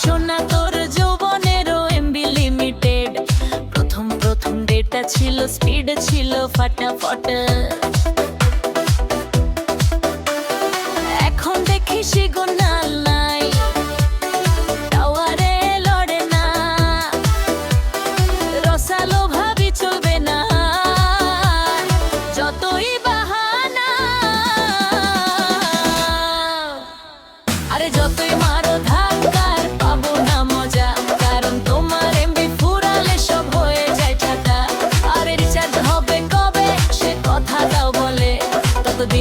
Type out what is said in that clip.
সোনা তোর যৌবনেরও MB limited প্রথম প্রথম ডেটা ছিল স্পিড ছিল, ফাটাফট। এখন দেখি সিগনাল নাই, টাওয়ারে লড়ে না। রসালো ভাবি চলবে না, যতই বাহানা। আরে যতই